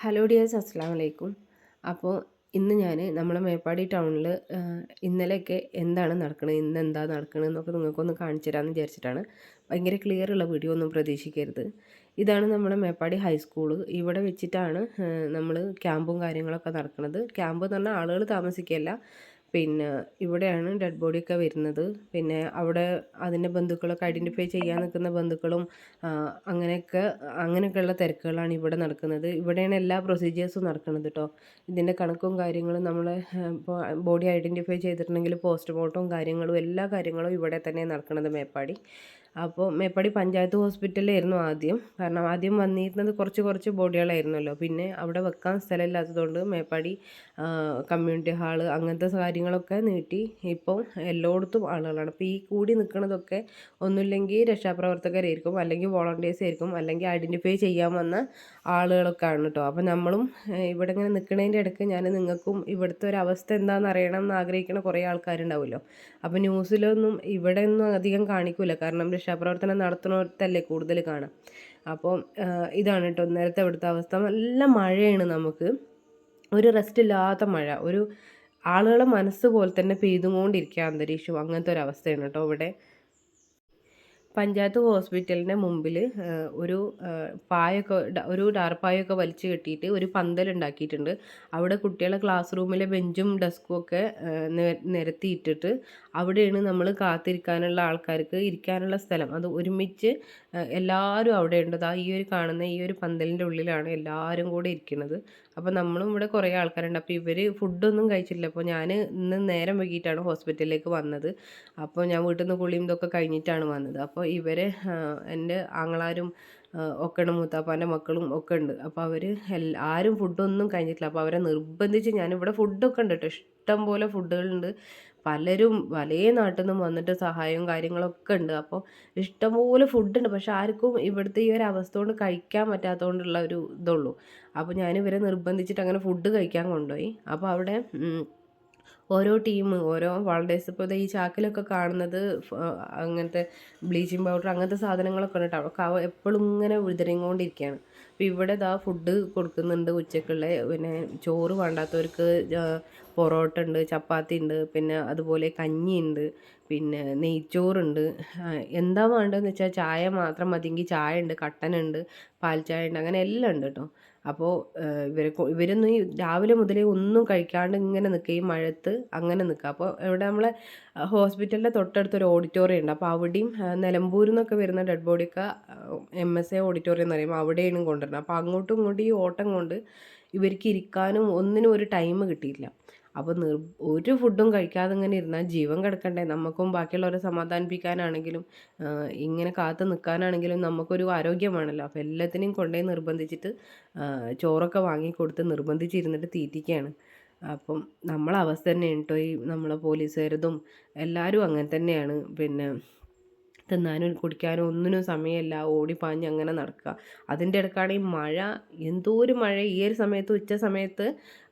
Hello dears അസ്സാം വലൈക്കും അപ്പോൾ ഇന്ന് ഞാൻ നമ്മളെ മേപ്പാടി ടൗണിൽ ഇന്നലെയൊക്കെ എന്താണ് നടക്കുന്നത് ഇന്ന് എന്താ നടക്കുന്നത് എന്നൊക്കെ നിങ്ങൾക്കൊന്ന് കാണിച്ചു തരാമെന്ന് വിചാരിച്ചിട്ടാണ് ഭയങ്കര ക്ലിയർ ഉള്ള വീഡിയോ ഒന്നും പ്രതീക്ഷിക്കരുത്. ഇതാണ് നമ്മുടെ മേപ്പാടി ഹൈസ്കൂൾ ഇവിടെ വെച്ചിട്ടാണ് നമ്മൾ ക്യാമ്പും കാര്യങ്ങളൊക്കെ നടക്കുന്നത് ക്യാമ്പ് എന്ന് പറഞ്ഞാൽ ആളുകൾ താമസിക്കുകയല്ല പിന്നെ ഇവിടെയാണ് ഡെഡ് ബോഡി ഒക്കെ വരുന്നത്. പിന്നെ അവിടെ അതിന്റെ ബന്ധുക്കളൊക്കെ ഐഡന്റിഫൈ ചെയ്യാൻ നിൽക്കുന്ന ബന്ധുക്കളും അങ്ങനെയൊക്കെ അങ്ങനെയൊക്കെയുള്ള തിരക്കുകളാണ് ഇവിടെ നടക്കുന്നത്. ഇവിടെയാണ് എല്ലാ പ്രൊസീജിയേഴ്സും നടക്കുന്നത് കേട്ടോ ഇതിന്റെ കണക്കും കാര്യങ്ങളും നമ്മൾ ബോഡി ഐഡന്റിഫൈ ചെയ്തിട്ടുണ്ടെങ്കിൽ പോസ്റ്റ്മോർട്ടവും കാര്യങ്ങളും എല്ലാ കാര്യങ്ങളും ഇവിടെ തന്നെ നടക്കുന്നത് മേപ്പാടി. അപ്പോൾ മേപ്പാടി പഞ്ചായത്ത് ഹോസ്പിറ്റലായിരുന്നു ആദ്യം. കാരണം ആദ്യം വന്നിരുന്നത് കുറച്ച് കുറച്ച് ബോഡികളായിരുന്നല്ലോ പിന്നെ അവിടെ വെക്കാൻ സ്ഥലമില്ലാത്തതുകൊണ്ട് മേപ്പാടി കമ്മ്യൂണിറ്റി ഹാൾ അങ്ങനത്തെ കാര്യങ്ങളൊക്കെ നീട്ടി. ഇപ്പോൾ എല്ലായിടത്തും ആളുകളാണ്. അപ്പോൾ ഈ കൂടി നിൽക്കുന്നതൊക്കെ ഒന്നുമില്ലെങ്കിൽ രക്ഷാപ്രവർത്തകരായിരിക്കും അല്ലെങ്കിൽ വോളണ്ടിയേഴ്സ് ആയിരിക്കും അല്ലെങ്കിൽ ഐഡന്റിഫൈ ചെയ്യാൻ വന്ന ആളുകളൊക്കെ ആണ് കേട്ടോ അപ്പോൾ നമ്മളും ഇവിടെ ഇങ്ങനെ നിൽക്കുന്നതിന്റെ ഇടയ്ക്ക് ഞാൻ നിങ്ങൾക്കും ഇവിടുത്തെ ഒരു അവസ്ഥ എന്താണെന്ന് അറിയണം എന്ന് ആഗ്രഹിക്കുന്ന കുറേ ആൾക്കാരുണ്ടാവുമല്ലോ. അപ്പോൾ ന്യൂസിലൊന്നും ഇവിടെ ഒന്നും അധികം കാണിക്കില്ല കാരണം രക്ഷാപ്രവർത്തനം നടത്തുന്നിടത്തല്ലേ കൂടുതൽ കാണാം. അപ്പോൾ ഇതാണ് കേട്ടോ നേരത്തെ ഇവിടുത്തെ അവസ്ഥ. നല്ല മഴയാണ് നമുക്ക്. ഒരു റെസ്റ്റ് ഇല്ലാത്ത മഴ ഒരു ആളുകളെ മനസ്സ് പോലെ തന്നെ പെയ്തുകൊണ്ടിരിക്കുക അന്തരീക്ഷം. അങ്ങനത്തെ ഒരു അവസ്ഥയാണ് കേട്ടോ ഇവിടെ. പഞ്ചായത്ത് ഹോസ്പിറ്റലിന്റെ മുമ്പിൽ ഒരു പായൊക്കെ ഒരു ഡാർപ്പായൊക്കെ വലിച്ചു കെട്ടിയിട്ട് ഒരു പന്തൽ ഉണ്ടാക്കിയിട്ടുണ്ട്. അവിടെ കുട്ടികളെ ക്ലാസ് റൂമിലെ ബെഞ്ചും ഡെസ്കും ഒക്കെ നിരത്തിയിട്ടിട്ട് അവിടെയാണ് നമ്മൾ കാത്തിരിക്കാനുള്ള ആൾക്കാർക്ക് ഇരിക്കാനുള്ള സ്ഥലം. അത് ഒരുമിച്ച് എല്ലാവരും അവിടെ ഉണ്ട് ആ ഈ ഒരു കാണുന്ന ഈ ഒരു പന്തലിന്റെ ഉള്ളിലാണ് എല്ലാവരും കൂടെ ഇരിക്കുന്നത്. അപ്പോൾ നമ്മളും ഇവിടെ കുറേ ആൾക്കാരുണ്ട്. അപ്പോൾ ഇവർ ഫുഡൊന്നും കഴിച്ചില്ല അപ്പോൾ ഞാൻ ഇന്ന് നേരം വൈകിട്ടാണ് ഹോസ്പിറ്റലിലേക്ക് വന്നത്. അപ്പോൾ ഞാൻ വീട്ടിൽ നിന്ന് കുളിയും ഇതൊക്കെ കഴിഞ്ഞിട്ടാണ് വന്നത്. അപ്പോൾ ഇവർ എന്റെ ആങ്ങളാരും ഒക്കെ ഉണ്ട് മൂത്താപ്പാന്റെ മക്കളും ഒക്കെ ഉണ്ട്. അപ്പോൾ അവർ ആരും ഫുഡൊന്നും കഴിഞ്ഞിട്ടില്ല. അപ്പോൾ അവരെ നിർബന്ധിച്ച് ഞാനിവിടെ ഫുഡൊക്കെ ഉണ്ട് കേട്ടോ ഇഷ്ടം പോലെ ഫുഡുകളുണ്ട് പലരും പല നാട്ടിൽ നിന്നും വന്നിട്ട് സഹായവും കാര്യങ്ങളൊക്കെ ഉണ്ട്. അപ്പോൾ ഇഷ്ടംപോലെ ഫുഡുണ്ട് പക്ഷെ ആർക്കും ഇവിടുത്തെ ഈ ഒരു അവസ്ഥ കൊണ്ട് കഴിക്കാൻ പറ്റാത്തതുകൊണ്ടുള്ള ഒരു ഇതുള്ളൂ. അപ്പോൾ ഞാൻ ഇവരെ നിർബന്ധിച്ചിട്ട് അങ്ങനെ ഫുഡ് കഴിക്കാൻ കൊണ്ടുപോയി. അപ്പോൾ അവിടെ ഓരോ ടീം ഓരോ വളണ്ടേഴ്സ് ഇപ്പോൾ ഈ ചാക്കിലൊക്കെ കാണുന്നത് അങ്ങനത്തെ ബ്ലീച്ചിങ് പൗഡർ അങ്ങനത്തെ സാധനങ്ങളൊക്കെ ഉണ്ട് കേട്ടോ അവ എപ്പോഴും ഇങ്ങനെ വിതറിക്കൊണ്ടിരിക്കുകയാണ്. അപ്പോൾ ഇവിടെ ഇതാ ഫുഡ് കൊടുക്കുന്നുണ്ട് ഉച്ചക്കുള്ള. പിന്നെ ചോറ് വേണ്ടാത്തവർക്ക് പൊറോട്ട ഉണ്ട് ചപ്പാത്തി ഉണ്ട് പിന്നെ അതുപോലെ കഞ്ഞി ഉണ്ട് പിന്നെ നെയ്ച്ചോറുണ്ട്. എന്താ വേണ്ടതെന്ന് വെച്ചാൽ ചായ മാത്രം മതിയെങ്കിൽ ചായ ഉണ്ട് കട്ടനുണ്ട് പാൽ ചായ ഉണ്ട് അങ്ങനെ എല്ലാം ഉണ്ട് കേട്ടോ. അപ്പോൾ ഇവർ ഇവരൊന്നും ഈ രാവിലെ മുതലേ ഒന്നും കഴിക്കാണ്ട് ഇങ്ങനെ നിൽക്കുക ഈ മഴത്ത് അങ്ങനെ നിൽക്കുക അപ്പോൾ ഇവിടെ നമ്മളെ ഹോസ്പിറ്റലിന്റെ തൊട്ടടുത്തൊരു ഓഡിറ്റോറിയം ഉണ്ട്. അപ്പോൾ അവിടെയും നിലമ്പൂരിൽ നിന്നൊക്കെ വരുന്ന ഡെഡ് ബോഡിയൊക്കെ എം എസ് എ ഓഡിറ്റോറിയം എന്ന് പറയുമ്പോൾ അവിടെയാണ് കൊണ്ടുവരുന്നത്. അപ്പോൾ അങ്ങോട്ടും ഇങ്ങോട്ടും ഈ ഓട്ടം കൊണ്ട് ഇവർക്ക് ഇരിക്കാനും ഒന്നിനും ഒരു ടൈം കിട്ടിയില്ല അപ്പോൾ നിർ ഒരു ഫുഡും കഴിക്കാതെ ഇങ്ങനെ ഇരുന്നാൽ ജീവൻ കിടക്കണ്ടേ? നമുക്കും ബാക്കിയുള്ളവരെ സമാധാനിപ്പിക്കാനാണെങ്കിലും ഇങ്ങനെ കാത്തു നിൽക്കാനാണെങ്കിലും നമുക്കൊരു ആരോഗ്യമാണല്ലോ. അപ്പോൾ എല്ലാത്തിനെയും കൊണ്ടുപോയി നിർബന്ധിച്ചിട്ട് ചോറൊക്കെ വാങ്ങിക്കൊടുത്ത് നിർബന്ധിച്ചിരുന്നിട്ട് തീറ്റിക്കുകയാണ് അപ്പം നമ്മളെ അവസ്ഥ തന്നെയാണ് കേട്ടോ ഈ നമ്മളെ പോലീസുകാരതും എല്ലാവരും അങ്ങനെ തന്നെയാണ്. പിന്നെ തിന്നാനും കുടിക്കാനും ഒന്നിനും സമയമില്ല. ഓടിപ്പാഞ്ഞ് അങ്ങനെ നടക്കുക. അതിന്റെ ഇടയ്ക്കാണ് ഈ മഴ എന്തോ ഒരു മഴ. ഈ ഒരു സമയത്ത് ഉച്ച സമയത്ത്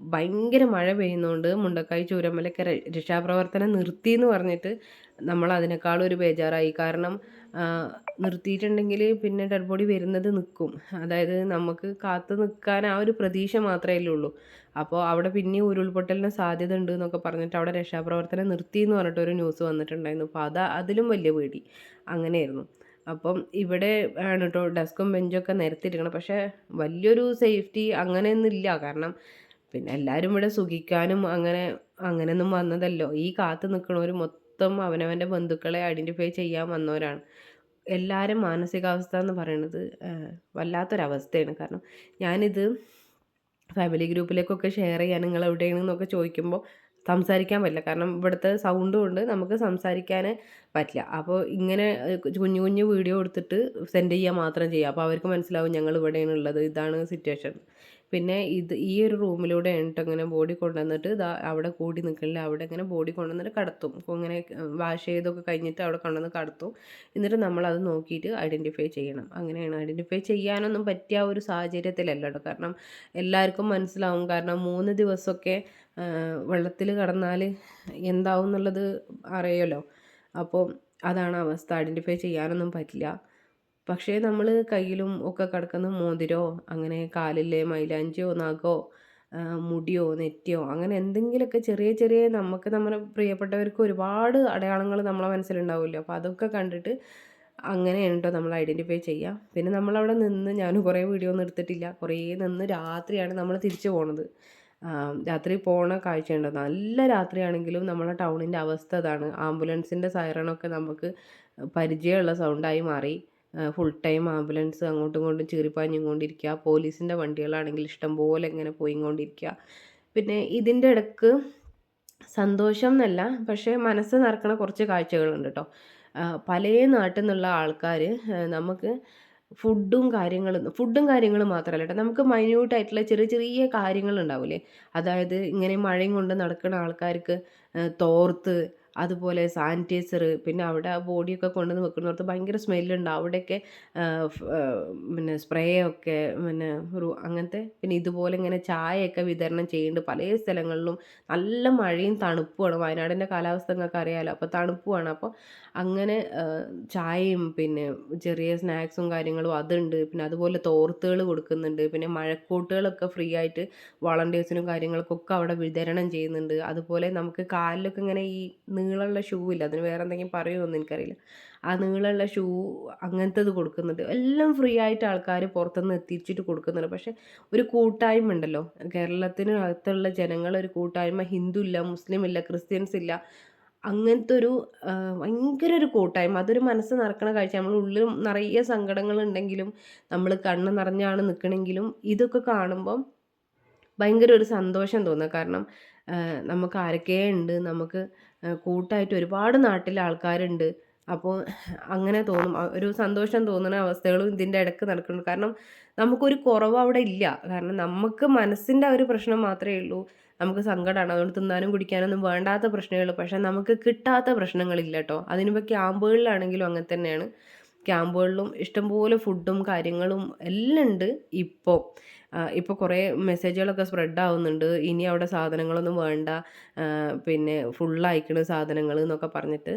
ഭയങ്കര മഴ പെയ്യുന്നതുകൊണ്ട് മുണ്ടക്കായ് ചൂരമ്മലൊക്കെ രക്ഷാപ്രവർത്തനം നിർത്തി എന്ന് പറഞ്ഞിട്ട് നമ്മൾ അതിനേക്കാളും ഒരു ബേജാറായി. കാരണം നിർത്തിയിട്ടുണ്ടെങ്കിൽ പിന്നെ ഡെഡ് ബോഡി വരുന്നത് നിൽക്കും അതായത് നമുക്ക് കാത്തു നിൽക്കാൻ ആ ഒരു പ്രതീക്ഷ മാത്രമേ ഉള്ളൂ. അപ്പോൾ അവിടെ പിന്നെ ഉരുൾപൊട്ടലിന് സാധ്യത ഉണ്ട് എന്നൊക്കെ പറഞ്ഞിട്ട് അവിടെ രക്ഷാപ്രവർത്തനം നിർത്തി എന്ന് പറഞ്ഞിട്ട് ഒരു ന്യൂസ് വന്നിട്ടുണ്ടായിരുന്നു. അപ്പോൾ അത് അതിലും വലിയ പേടി. അങ്ങനെയായിരുന്നു. അപ്പം ഇവിടെ ആണ് കേട്ടോ ഡെസ്കും ബെഞ്ചൊക്കെ നിരത്തിയിരിക്കണം പക്ഷേ വലിയൊരു സേഫ്റ്റി അങ്ങനെയൊന്നും ഇല്ല. കാരണം പിന്നെ എല്ലാവരും ഇവിടെ സുഖിക്കാനും അങ്ങനെ അങ്ങനെയൊന്നും വന്നതല്ലോ. ഈ കാത്തു നിൽക്കണവർ മൊത്തം അവനവന്റെ ബന്ധുക്കളെ ഐഡന്റിഫൈ ചെയ്യാൻ വന്നവരാണ്. എല്ലാവരും മാനസികാവസ്ഥ എന്ന് പറയുന്നത് വല്ലാത്തൊരവസ്ഥയാണ്. കാരണം ഞാനിത് ഫാമിലി ഗ്രൂപ്പിലേക്കൊക്കെ ഷെയർ ചെയ്യാൻ നിങ്ങൾ എവിടെയാണെന്നൊക്കെ ചോദിക്കുമ്പോൾ സംസാരിക്കാൻ പറ്റില്ല. കാരണം ഇവിടുത്തെ സൗണ്ട് കൊണ്ട് നമുക്ക് സംസാരിക്കാൻ പറ്റില്ല. അപ്പോൾ ഇങ്ങനെ കുഞ്ഞു കുഞ്ഞു വീഡിയോ എടുത്തിട്ട് സെൻഡ് ചെയ്യുക മാത്രം ചെയ്യുക. അപ്പോൾ അവർക്ക് മനസ്സിലാവും ഞങ്ങൾ ഇവിടെയാണ് ഉള്ളത്. ഇതാണ് സിറ്റുവേഷൻ പിന്നെ ഇത് ഈ ഒരു റൂമിലൂടെ കേട്ടോ ഇങ്ങനെ ബോഡി കൊണ്ടുവന്നിട്ട് ഇതാ അവിടെ കൂടി നിൽക്കില്ല അവിടെ ഇങ്ങനെ ബോഡി കൊണ്ടുവന്നിട്ട് കടത്തും. അപ്പോൾ ഇങ്ങനെ വാഷ് ചെയ്തൊക്കെ കഴിഞ്ഞിട്ട് അവിടെ കൊണ്ടുവന്ന് കടത്തും. എന്നിട്ട് നമ്മളത് നോക്കിയിട്ട് ഐഡന്റിഫൈ ചെയ്യണം. അങ്ങനെയാണ് ഐഡന്റിഫൈ ചെയ്യാനൊന്നും പറ്റിയ ഒരു സാഹചര്യത്തിലല്ല കാരണം എല്ലാവർക്കും മനസ്സിലാവും. കാരണം മൂന്ന് ദിവസമൊക്കെ വെള്ളത്തിൽ കടന്നാൽ എന്താവും എന്നുള്ളത് അറിയാമല്ലോ അപ്പോൾ അതാണ് അവസ്ഥ. ഐഡന്റിഫൈ ചെയ്യാനൊന്നും പറ്റില്ല. പക്ഷേ നമ്മൾ കയ്യിലും ഒക്കെ കിടക്കുന്ന മോതിരോ അങ്ങനെ കാലിലെ മൈലാഞ്ചിയോ നഖോ മുടിയോ നെറ്റിയോ അങ്ങനെ എന്തെങ്കിലുമൊക്കെ ചെറിയ ചെറിയ നമുക്ക് നമ്മുടെ പ്രിയപ്പെട്ടവർക്ക് ഒരുപാട് അടയാളങ്ങൾ നമ്മളെ മനസ്സിലുണ്ടാവുമല്ലോ. അപ്പോൾ അതൊക്കെ കണ്ടിട്ട് അങ്ങനെയാണ് കേട്ടോ നമ്മൾ ഐഡന്റിഫൈ ചെയ്യുക പിന്നെ നമ്മളവിടെ നിന്ന് ഞാൻ കുറേ വീഡിയോ ഒന്നും എടുത്തിട്ടില്ല. കുറേ നിന്ന് രാത്രിയാണ് നമ്മൾ തിരിച്ചു പോണത്. രാത്രി പോണ കാഴ്ചയുണ്ട്? നല്ല രാത്രിയാണെങ്കിലും നമ്മളെ ടൗണിന്റെ അവസ്ഥ അതാണ്. ആംബുലൻസിന്റെ സൈറണൊക്കെ നമുക്ക് പരിചയമുള്ള സൗണ്ടായി മാറി. ഫുൾ ടൈം ആംബുലൻസ് അങ്ങോട്ടും ഇങ്ങോട്ടും ചീറിപ്പാഞ്ഞുകൊണ്ടിരിക്കുക. പോലീസിന്റെ വണ്ടികളാണെങ്കിൽ ഇഷ്ടം പോലെ ഇങ്ങനെ പോയിക്കൊണ്ടിരിക്കുക. പിന്നെ ഇതിന്റെ ഇടയ്ക്ക് സന്തോഷം എന്നല്ല പക്ഷേ മനസ്സ് നിറക്കണ കുറച്ച് കാഴ്ചകളുണ്ട് കേട്ടോ പല നാട്ടിൽ നിന്നുള്ള ആൾക്കാർ നമുക്ക് ഫുഡും കാര്യങ്ങളും ഫുഡും കാര്യങ്ങളും മാത്രമല്ല കേട്ടോ നമുക്ക് മൈന്യൂട്ടായിട്ടുള്ള ചെറിയ ചെറിയ കാര്യങ്ങളുണ്ടാവില്ലേ അതായത് ഇങ്ങനെ മഴയും കൊണ്ട് നടക്കുന്ന ആൾക്കാർക്ക് തോർത്ത് അതുപോലെ സാനിറ്റൈസർ പിന്നെ അവിടെ ബോഡിയൊക്കെ കൊണ്ടുവന്ന് വെക്കുന്നിടത്ത് ഭയങ്കര സ്മെല്ലുണ്ട്. അവിടെയൊക്കെ പിന്നെ സ്പ്രേ ഒക്കെ പിന്നെ അങ്ങനത്തെ പിന്നെ ഇതുപോലെ ഇങ്ങനെ ചായയൊക്കെ വിതരണം ചെയ്യുന്നുണ്ട് പല സ്ഥലങ്ങളിലും. നല്ല മഴയും തണുപ്പുമാണ്. വയനാടിന്റെ കാലാവസ്ഥ നിങ്ങൾക്ക് അറിയാമല്ലോ അപ്പോൾ തണുപ്പുമാണ്. അപ്പോൾ അങ്ങനെ ചായയും പിന്നെ ചെറിയ സ്നാക്സും കാര്യങ്ങളും അതുണ്ട്. പിന്നെ അതുപോലെ തോർത്തുകൾ കൊടുക്കുന്നുണ്ട്. പിന്നെ മഴക്കോട്ടുകളൊക്കെ ഫ്രീ ആയിട്ട് വളണ്ടിയേഴ്സിനും കാര്യങ്ങൾക്കൊക്കെ അവിടെ വിതരണം ചെയ്യുന്നുണ്ട്. അതുപോലെ നമുക്ക് കാലിലൊക്കെ ഇങ്ങനെ ഈ നീളമുള്ള ഷൂ ഇല്ല. അതിന് വേറെ എന്തെങ്കിലും പറയുമോയെന്ന് എനിക്കറിയില്ല. ആ നീളമുള്ള ഷൂ അങ്ങനത്തത് കൊടുക്കുന്നുണ്ട് എല്ലാം ഫ്രീ ആയിട്ട് ആൾക്കാർ പുറത്തുനിന്ന് എത്തിച്ചിട്ട് കൊടുക്കുന്നുണ്ട്. പക്ഷേ ഒരു കൂട്ടായ്മ ഉണ്ടല്ലോ. കേരളത്തിന് അകത്തുള്ള ജനങ്ങൾ ഒരു കൂട്ടായ്മ. ഹിന്ദു ഇല്ല മുസ്ലിം ഇല്ല ക്രിസ്ത്യൻസ് ഇല്ല. അങ്ങനത്തെ ഒരു ഭയങ്കര ഒരു കൂട്ടായ്മ. അതൊരു മനസ്സ് നിറക്കണ കാഴ്ച. നമ്മൾ ഉള്ളിൽ നിറയെ സങ്കടങ്ങളുണ്ടെങ്കിലും നമ്മൾ കണ്ണ് നിറഞ്ഞാണ് നിൽക്കണമെങ്കിലും ഇതൊക്കെ കാണുമ്പം ഭയങ്കര ഒരു സന്തോഷം തോന്നുക കാരണം നമുക്ക് ആരൊക്കെ ഉണ്ട്. നമുക്ക് കൂട്ടായിട്ട് ഒരുപാട് നാട്ടിലെ ആൾക്കാരുണ്ട്. അപ്പോൾ അങ്ങനെ തോന്നും. ഒരു സന്തോഷം തോന്നുന്ന അവസ്ഥകളും ഇതിന്റെ ഇടയ്ക്ക് നടക്കുന്നുണ്ട്. കാരണം നമുക്കൊരു കുറവ് അവിടെ ഇല്ല. കാരണം നമുക്ക് മനസ്സിന്റെ ഒരു പ്രശ്നം മാത്രമേ ഉള്ളൂ. നമുക്ക് സങ്കടമാണ് അതുകൊണ്ട് തിന്നാനും കുടിക്കാനൊന്നും വേണ്ടാത്ത പ്രശ്നമേ ഉള്ളൂ. പക്ഷേ നമുക്ക് കിട്ടാത്ത പ്രശ്നങ്ങളില്ല കേട്ടോ. അതിനിപ്പോൾ ക്യാമ്പുകളിലാണെങ്കിലും അങ്ങനെ തന്നെയാണ്. ക്യാമ്പുകളിലും ഇഷ്ടംപോലെ ഫുഡും കാര്യങ്ങളും എല്ലാം ഉണ്ട് ഇപ്പോൾ ഇപ്പോൾ കുറേ മെസ്സേജുകളൊക്കെ സ്പ്രെഡ് ആവുന്നുണ്ട്. ഇനി അവിടെ സാധനങ്ങളൊന്നും വേണ്ട. പിന്നെ ഫുള്ളയക്കണ സാധനങ്ങൾ എന്നൊക്കെ പറഞ്ഞിട്ട്.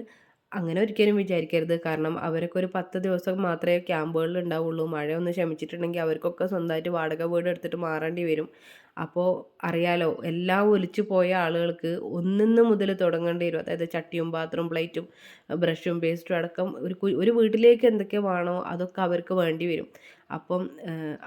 അങ്ങനെ ഒരിക്കലും വിചാരിക്കരുത്. കാരണം അവരൊക്കെ ഒരു പത്ത് ദിവസം മാത്രമേ ക്യാമ്പുകളിൽ ഉണ്ടാവുള്ളൂ. മഴ ഒന്ന് ശമിച്ചിട്ടുണ്ടെങ്കിൽ അവർക്കൊക്കെ സ്വന്തമായിട്ട് വാടക വീട് എടുത്തിട്ട് മാറേണ്ടി വരും. അപ്പോൾ അറിയാലോ എല്ലാം ഒലിച്ചു പോയ ആളുകൾക്ക് ഒന്നിന്ന് മുതൽ തുടങ്ങേണ്ടി വരും. അതായത് ചട്ടിയും പാത്രവും പ്ലേറ്റും ബ്രഷും പേസ്റ്റും അടക്കം ഒരു ഒരു വീട്ടിലേക്ക് എന്തൊക്കെ വേണോ അതൊക്കെ അവർക്ക് വേണ്ടി വരും. അപ്പം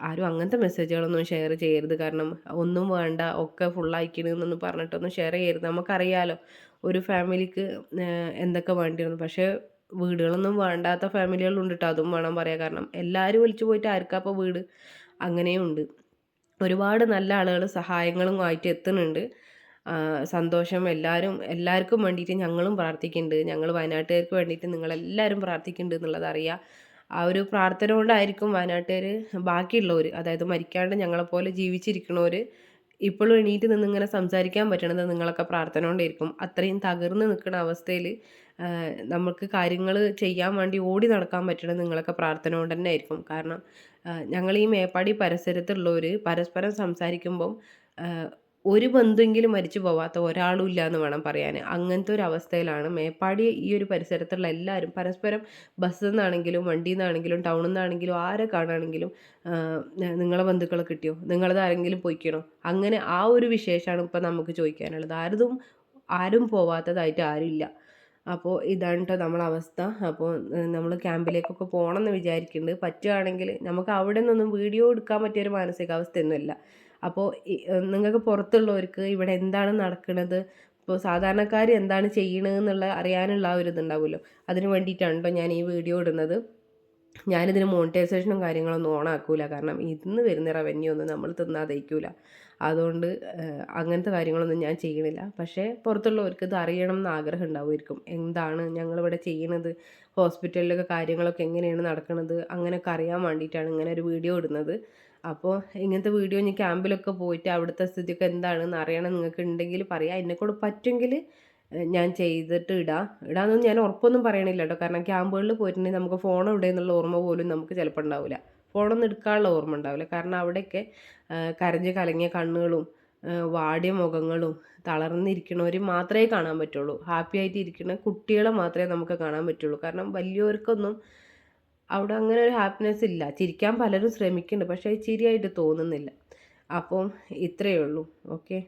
ആരും അങ്ങനത്തെ മെസ്സേജുകളൊന്നും ഷെയർ ചെയ്യരുത്. കാരണം ഒന്നും വേണ്ട ഒക്കെ ഫുള്ളായിക്കണെന്നൊന്നും പറഞ്ഞിട്ടൊന്നും ഷെയർ ചെയ്യരുത്. നമുക്കറിയാലോ ഒരു ഫാമിലിക്ക് എന്തൊക്കെ എന്തൊക്കെ വേണ്ടിയിരുന്നു പക്ഷേ വീടുകളൊന്നും വേണ്ടാത്ത ഫാമിലികളുണ്ട് കേട്ടോ അതും വേണം പറയാം കാരണം എല്ലാവരും വിളിച്ചു പോയിട്ട് ആർക്കാ വീട്? അങ്ങനെയും ഉണ്ട്. ഒരുപാട് നല്ല ആളുകൾ സഹായങ്ങളും ആയിട്ട് എത്തുന്നുണ്ട്. സന്തോഷം എല്ലാവരും എല്ലാവർക്കും വേണ്ടിയിട്ട് ഞങ്ങളും പ്രാർത്ഥിക്കുന്നുണ്ട്. ഞങ്ങൾ വയനാട്ടുകാർക്ക് വേണ്ടിയിട്ട് നിങ്ങളെല്ലാവരും പ്രാർത്ഥിക്കുന്നുണ്ട് എന്നുള്ളത് അറിയാം. ആ ഒരു പ്രാർത്ഥന കൊണ്ടായിരിക്കും വയനാട്ടുകാർ ബാക്കിയുള്ളവർ അതായത് മരിക്കാണ്ട് ഞങ്ങളെപ്പോലെ ജീവിച്ചിരിക്കണവർ ഇപ്പോഴും എണീറ്റ് നിന്ന് ഇങ്ങനെ സംസാരിക്കാൻ പറ്റണത് നിങ്ങളൊക്കെ പ്രാർത്ഥന കൊണ്ടേയിരിക്കും അത്രയും തകർന്ന് നിൽക്കുന്ന അവസ്ഥയിൽ നമുക്ക് കാര്യങ്ങൾ ചെയ്യാൻ വേണ്ടി ഓടി നടക്കാൻ പറ്റണത് നിങ്ങളൊക്കെ പ്രാർത്ഥന കൊണ്ട് തന്നെ ആയിരിക്കും കാരണം ഞങ്ങൾ ഈ മേപ്പാടി പരിസരത്തുള്ളവർ പരസ്പരം സംസാരിക്കുമ്പം ഒരു ബന്ധുവെങ്കിലും മരിച്ചു പോവാത്ത ഒരാളും ഇല്ല എന്ന് വേണം പറയാൻ അങ്ങനത്തെ ഒരു അവസ്ഥയിലാണ് മേപ്പാടി ഈ ഒരു പരിസരത്തുള്ള എല്ലാവരും പരസ്പരം ബസ്സിൽ നിന്നാണെങ്കിലും വണ്ടിയിൽ നിന്നാണെങ്കിലും ടൗണിൽ നിന്നാണെങ്കിലും ആരെ കാണുകയാണെങ്കിലും നിങ്ങളെ ബന്ധുക്കളെ കിട്ടിയോ? നിങ്ങളത് ആരെങ്കിലും പോയിക്കണോ? അങ്ങനെ ആ ഒരു വിശേഷമാണ് ഇപ്പം നമുക്ക് ചോദിക്കാനുള്ളത്. ആരതും ആരും പോവാത്തതായിട്ട് ആരുമില്ല. അപ്പോൾ ഇതാണ് കേട്ടോ നമ്മളെ അവസ്ഥ. അപ്പോൾ നമ്മൾ ക്യാമ്പിലേക്കൊക്കെ പോകണം എന്ന് വിചാരിക്കുന്നുണ്ട്. പറ്റുകയാണെങ്കിൽ നമുക്ക് അവിടെ നിന്നൊന്നും വീഡിയോ എടുക്കാൻ പറ്റിയ ഒരു മാനസികാവസ്ഥയൊന്നുമില്ല. അപ്പോൾ നിങ്ങൾക്ക് പുറത്തുള്ളവർക്ക് ഇവിടെ എന്താണ് നടക്കുന്നത് ഇപ്പോൾ സാധാരണക്കാർ എന്താണ് ചെയ്യണതെന്നുള്ള അറിയാനുള്ള ഒരു ഇതുണ്ടാവുമല്ലോ. അതിന് വേണ്ടിയിട്ടാണ് ഞാൻ ഈ വീഡിയോ ഇടുന്നത്. ഞാനിതിന് മോണിറ്റൈസേഷനും കാര്യങ്ങളൊന്നും ഓൺ ആക്കൂല കാരണം ഇതിന്ന് വരുന്ന റവന്യൂ ഒന്നും നമ്മൾ തിന്നാതയ്ക്കൂല അതുകൊണ്ട് അങ്ങനത്തെ കാര്യങ്ങളൊന്നും ഞാൻ ചെയ്യണില്ല. പക്ഷേ പുറത്തുള്ളവർക്ക് ഇത് അറിയണം എന്ന് ആഗ്രഹം ഉണ്ടാവുമായിരിക്കും. എന്താണ് ഞങ്ങളിവിടെ ചെയ്യണത്? ഹോസ്പിറ്റലിലൊക്കെ കാര്യങ്ങളൊക്കെ എങ്ങനെയാണ് നടക്കുന്നത് അങ്ങനെയൊക്കെ അറിയാൻ വേണ്ടിയിട്ടാണ് ഇങ്ങനെ ഒരു വീഡിയോ ഇടുന്നത്. അപ്പോൾ ഇങ്ങനത്തെ വീഡിയോ ഞാൻ ക്യാമ്പിലൊക്കെ പോയിട്ട് അവിടുത്തെ സ്ഥിതിയൊക്കെ എന്താണെന്ന് അറിയണം നിങ്ങൾക്ക് ഉണ്ടെങ്കിൽ പറയാം. എന്നെക്കൂടെ പറ്റുമെങ്കിൽ ഞാൻ ചെയ്തിട്ട് ഇടാം. ഇടാമെന്നൊന്നും ഞാൻ ഉറപ്പൊന്നും പറയണില്ല കേട്ടോ. കാരണം ക്യാമ്പുകളിൽ പോയിട്ടുണ്ടെങ്കിൽ നമുക്ക് ഫോൺ എവിടെ എന്നുള്ള ഓർമ്മ പോലും നമുക്ക് ചിലപ്പോൾ ഉണ്ടാവില്ല. ഫോണൊന്നും എടുക്കാനുള്ള ഓർമ്മ ഉണ്ടാവില്ല. കാരണം അവിടെയൊക്കെ കരഞ്ഞ് കലങ്ങിയ കണ്ണുകളും വാടിയ മുഖങ്ങളും തളർന്നിരിക്കണവർ മാത്രമേ കാണാൻ പറ്റുള്ളൂ. ഹാപ്പി ആയിട്ട് ഇരിക്കുന്ന കുട്ടികളെ മാത്രമേ നമുക്ക് കാണാൻ പറ്റുള്ളൂ. കാരണം വലിയവർക്കൊന്നും അവിടെ അങ്ങനെ ഒരു ഹാപ്പിനെസ് ഇല്ല. ചിരിക്കാൻ പലരും ശ്രമിക്കുന്നുണ്ട്. പക്ഷേ ചിരിയായിട്ട് തോന്നുന്നില്ല. അപ്പം ഇത്രയേ ഉള്ളൂ. ഓക്കെ